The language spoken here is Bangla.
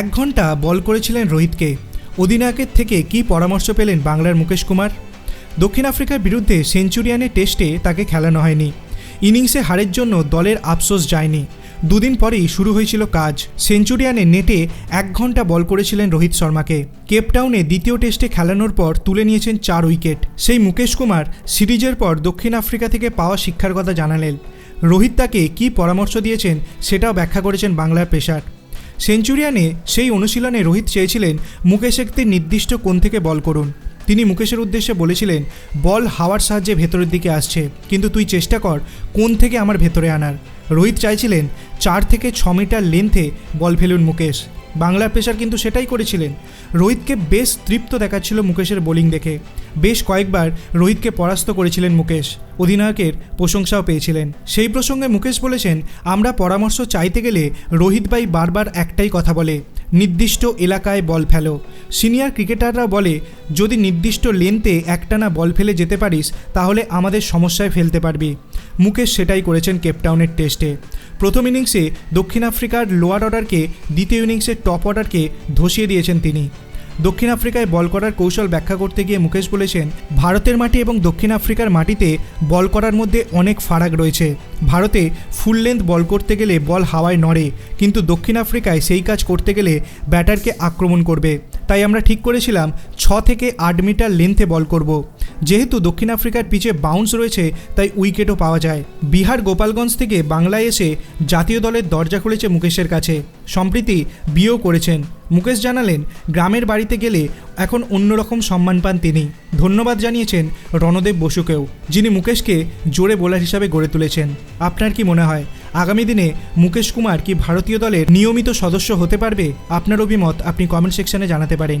এক ঘণ্টা বল করেছিলেন রোহিতকে। অধিনায়কের থেকে কি পরামর্শ পেলেন বাংলার মুকেশ কুমার? দক্ষিণ আফ্রিকার বিরুদ্ধে সেঞ্চুরিয়ানের টেস্টে তাকে খেলানো হয়নি। ইনিংসে হারের জন্য দলের আফসোস যায়নি। দুদিন পরেই শুরু হয়েছিল কাজ। সেঞ্চুরিয়ানে নেটে এক ঘণ্টা বল করেছিলেন রোহিত শর্মাকে। কেপটাউনে দ্বিতীয় টেস্টে খেলানোর পর তুলে নিয়েছেন চার উইকেট। সেই মুকেশ কুমার সিরিজের পর দক্ষিণ আফ্রিকা থেকে পাওয়া শিক্ষার কথা জানালেন। রোহিত তাকে কী পরামর্শ দিয়েছেন সেটাও ব্যাখ্যা করেছেন বাংলার পেশার সেঞ্চুরিয়ানে সেই অনুশীলনে রোহিত চেয়েছিলেন মুকেশ একটি নির্দিষ্ট কোণ থেকে বল করুন। তিনি মুকেশের উদ্দেশ্যে বলেছিলেন, বল হাওয়ার সাহায্যে ভেতরের দিকে আসছে, কিন্তু তুই চেষ্টা কর কোন থেকে আমার ভেতরে আনার। রোহিত চাইছিলেন, চার থেকে ছ মিটার লেন্থে বল ফেলুন মুকেশ। বাংলার পেশার কিন্তু সেটাই করেছিলেন। রোহিতকে বেশ তৃপ্ত দেখাচ্ছিল মুকেশের বোলিং দেখে। বেশ কয়েকবার রোহিতকে পরাস্ত করেছিলেন মুকেশ। অধিনায়কের প্রশংসাও পেয়েছিলেন। সেই প্রসঙ্গে মুকেশ বলেছেন, আমরা পরামর্শ চাইতে গেলে রোহিত ভাই বারবার একটাই কথা বলে, নির্দিষ্ট এলাকায় বল ফেলো। সিনিয়র ক্রিকেটাররা বলে, যদি নির্দিষ্ট লেন্থে একটানা বল ফেলে যেতে পারিস, তাহলে আমাদের সমস্যায় ফেলতে পারবি। মুকেশ সেটাই করেছেন কেপটাউনের টেস্টে। প্রথম ইনিংসে দক্ষিণ আফ্রিকার লোয়ার অর্ডারকে, দ্বিতীয় ইনিংসে টপ অর্ডারকে ধসিয়ে দিয়েছেন তিনি। দক্ষিণ আফ্রিকায় বল করার কৌশল ব্যাখ্যা করতে গিয়ে মুকেশ বলেছেন, ভারতের মাটি এবং দক্ষিণ আফ্রিকার মাটিতে বল করার মধ্যে অনেক ফারাক রয়েছে ভারতে ফুল লেন্থ বল করতে গেলে বল হাওয়ায় নড়ে, কিন্তু দক্ষিণ আফ্রিকায় সেই কাজ করতে গেলে ব্যাটারকে আক্রমণ করবে তাই আমরা ঠিক করেছিলাম, ছ থেকে আট মিটার লেন্থে বল করব। যেহেতু দক্ষিণ আফ্রিকার পিচে বাউন্স রয়েছে, তাই উইকেটও পাওয়া যায়। বিহার গোপালগঞ্জ থেকে বাংলায় এসে জাতীয় দলের দরজা খুলেছে মুকেশের কাছে। সম্প্রীতি বিয়েও করেছেন। মুকেশ জানালেন, গ্রামের বাড়িতে গেলে এখন অন্যরকম সম্মান পান তিনি। ধন্যবাদ জানিয়েছেন রণদেব বসুকেও, যিনি মুকেশকে জোরে বোলার হিসাবে গড়ে তুলেছেন। আপনার কি মনে হয়, আগামী দিনে মুকেশ কুমার কি ভারতীয় দলের নিয়মিত সদস্য হতে পারবে? আপনার অভিমত আপনি কমেন্ট সেকশনে জানাতে পারেন।